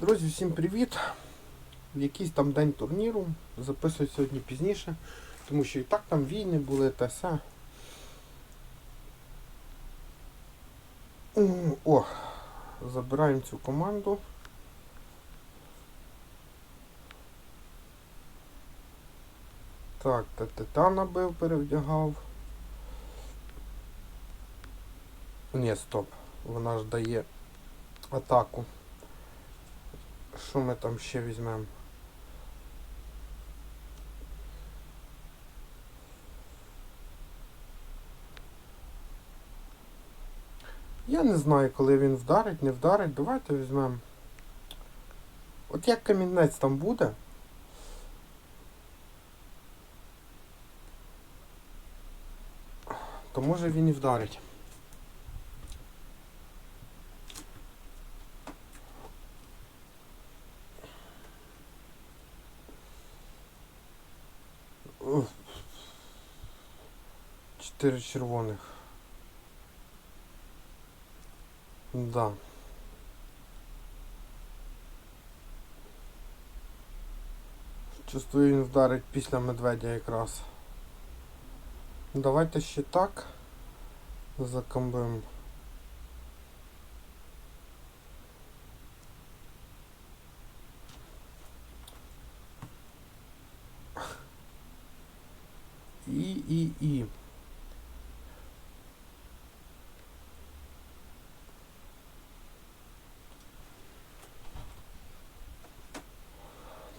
Друзі, всім привіт! Якийсь там день турніру. Записую сьогодні пізніше, тому що і так там війни були та все. О, забираємо цю команду. Так, та титана бив, перевдягав. Ні, стоп. Вона ж дає атаку. Що ми там ще візьмемо? Я не знаю, коли він вдарить, не вдарить. Давайте візьмемо. От як камінець там буде. То може він і вдарить. 4 червоних. Да. Чувствую, він вдарить після медведя якраз. Давайте ще так закомбимо. І і і.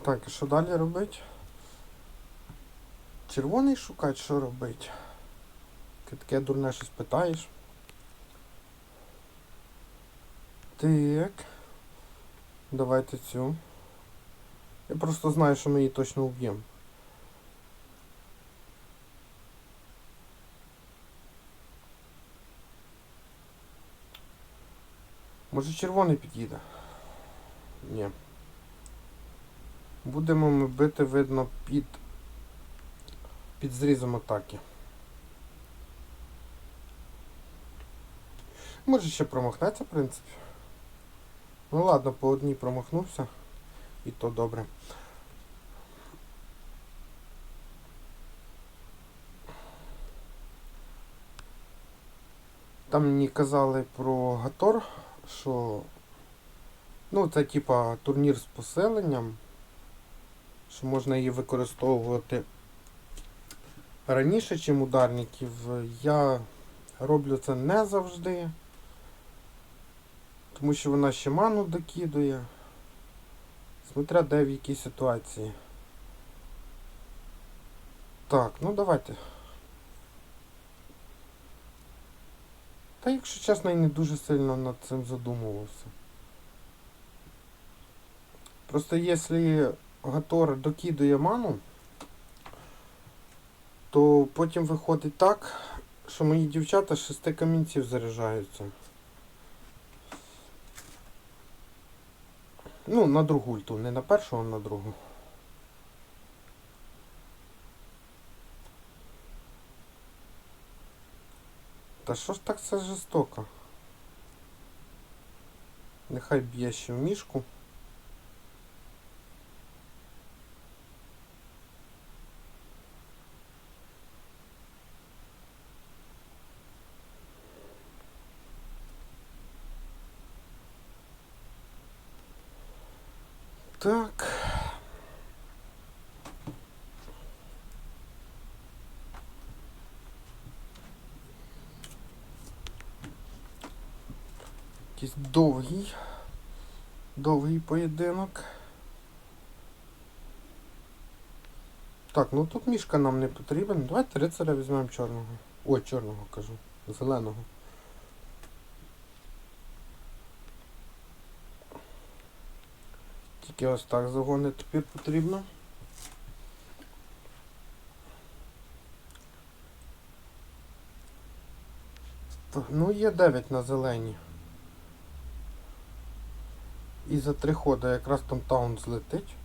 Так, і що далі робити? Червоний шукати, що робити? Ти таке дурне щось питаєш. Так. Давайте цю. Я просто знаю, що ми її точно вб'ємо. Може червоний підійде? Ні. Будемо ми бити, видно, під під зрізом атаки. Може ще промахнеться, в принципі. Ну ладно, по одній промахнувся. І то добре. Там мені казали про Гатор, що ну це типа турнір з поселенням, що можна її використовувати раніше, чим ударників. Я роблю це не завжди, тому що вона ще ману докидує. Смотря де в якій ситуації. Так, ну давайте. Та якщо чесно, я не дуже сильно над цим задумувався. Просто якщо Гатор докидує ману, то потім виходить так, що мої дівчата з шести камінців заряджаються. Ну, на другу ульту, не на першу, а на другу. Та що ж так все жорстоко? Нехай б'є ще в мішку. Так. Якийсь довгий, довгий поєдинок. Так, ну тут мішка нам не потрібен. Давайте рицаря візьмемо чорного. Ой, чорного кажу. Зеленого. Тільки ось так загони тепер потрібно. Ну, є 9 на зелені. І за три хода якраз там таун злетить.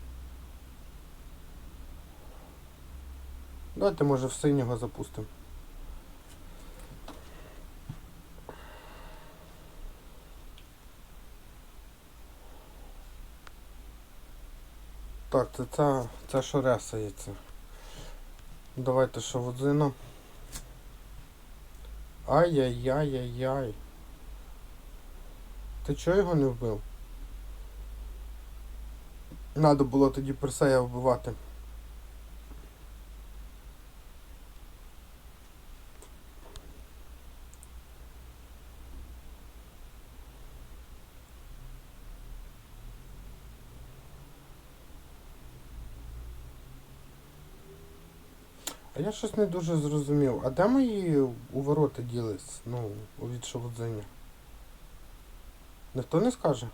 Давайте може в синього запустимо. Так, це ця, це що ресається. Давайте шавудзина. Ай-яй-яй-яй-яй. Ти чого його не вбив? Надо було тоді Персея вбивати. Я щось не дуже зрозумів. А де мої увороти ділись? Ну, від шавудзиня? Ніхто не скаже?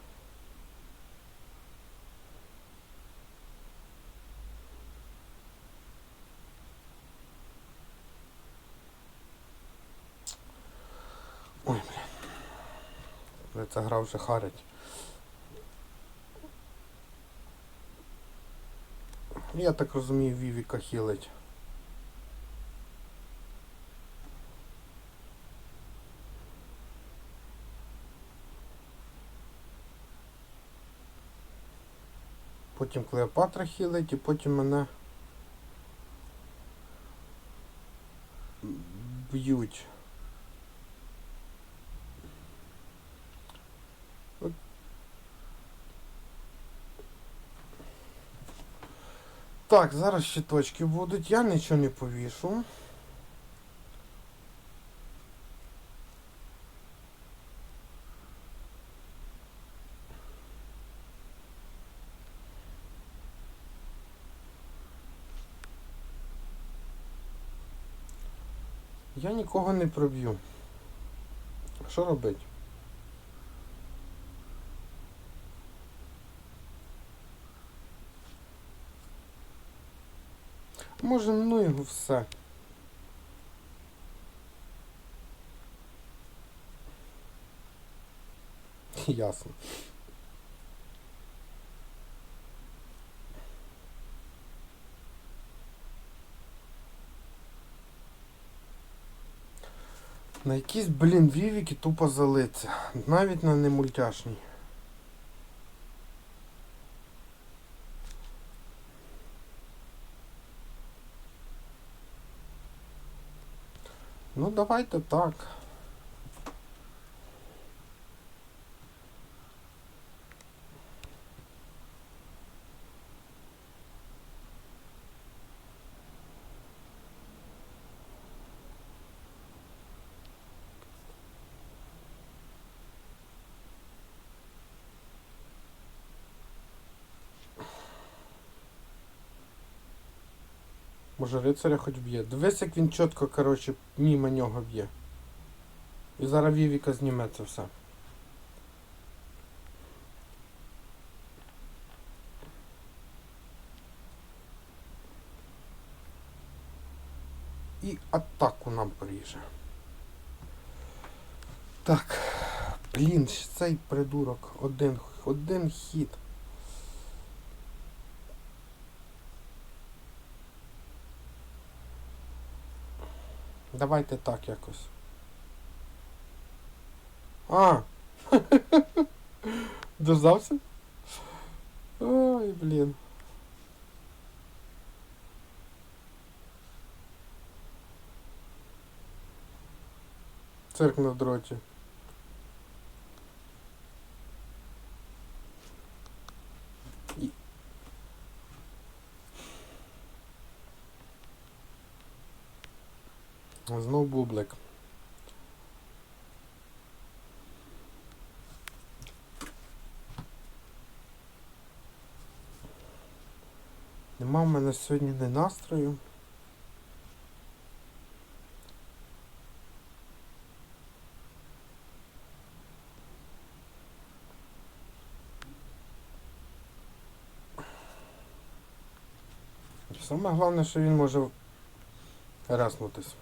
Ой, блін. Ця гра вже харить. Я так розумію, Вівіка хілить. Потім Клеопатра хілить і потім мене б'ють. Так, зараз щиточки будуть, я нічого не повішу. Я нікого не проб'ю. Що робити? Може, ну його все. Ясно. На якісь, блін, вівіки тупо залиться. Навіть на немультяшній. Ну давайте так. Може рицаря хоч б'є. Дивись, як він чітко, коротше, мимо нього б'є. І зараз Вівіка зніме це все. І атаку нам поріже. Так. Блін, цей придурок. Один, один хід. Давайте так якось. А! Дождався? Ой, блін. Цирк на дроті. І- Знов. Нема в мене сьогодні не настрою. Саме головне, що він може раснутись.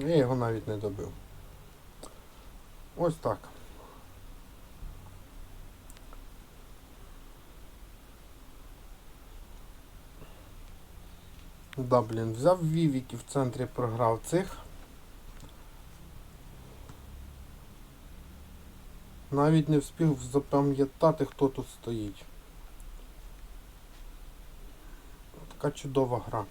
Я його навіть не добив. Ось так. Да, блін, взяв Вівік і в центрі програв цих. Навіть не встиг запам'ятати, хто тут стоїть. Така чудова гра.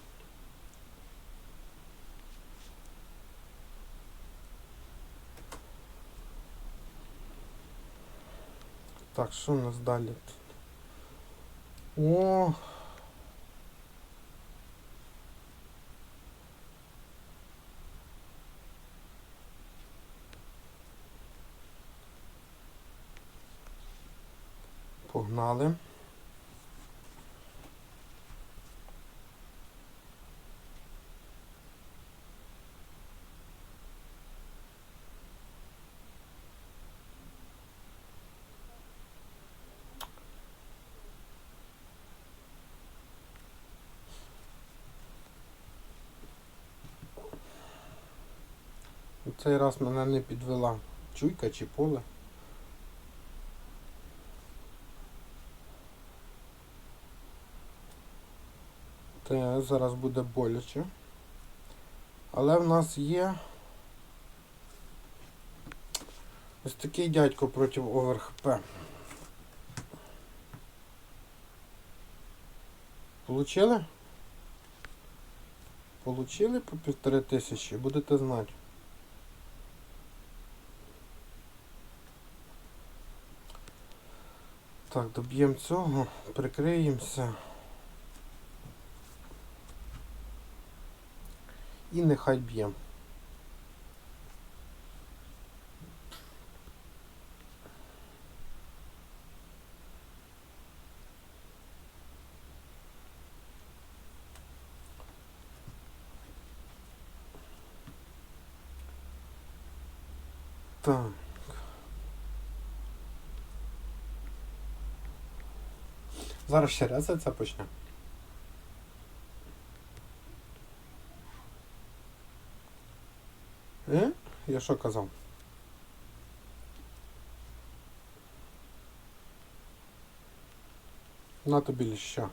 Так, що у нас далі тут? О! Погнали. Цей раз мене не підвела чуйка чи поле. Те зараз буде боляче. Але в нас є ось такий дядько проти ОверХП. Получили? Получили по півтори тисячі, будете знати. Так, доб'ємо цього, прикриємося. І нехай б'ємо. Так. Зараз ще раз це почне. Е? Я що казав? На тобі ліща.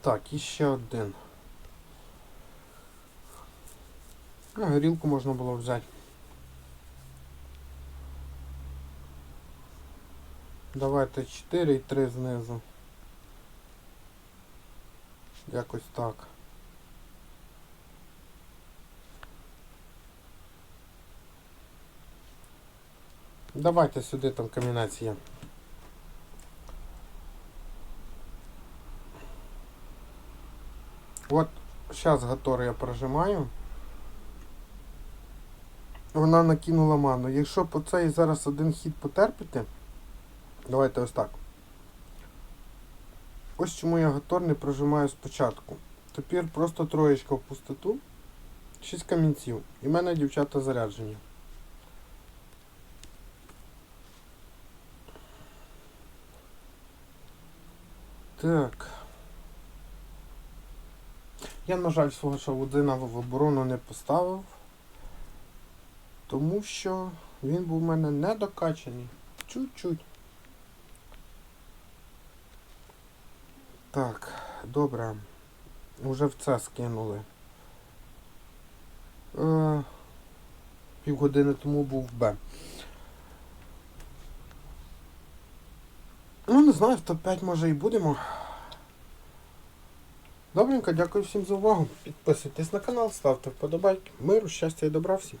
Так, і ще один. Горілку можна було взяти. Давайте 4 і 3 знизу. Якось так. Давайте сюди там камінець є. От зараз Гатор я прожимаю. Вона накинула ману. Якщо по цей зараз один хід потерпите, давайте ось так. Ось чому я Гатор не прожимаю спочатку. Тепер просто троєчка в пустоту. 6 камінців. І в мене дівчата заряджені. Так. Я, на жаль, свого шавудина в оборону не поставив, тому що він був у мене недокачаний. Чуть-чуть. Так, добре. Уже в це скинули. Е, півгодини тому був Б. Ну, не знаю, в топ-5 може і будемо. Добренько, дякую всім за увагу. Підписуйтесь на канал, ставте вподобайки. Миру, щастя і добра всім.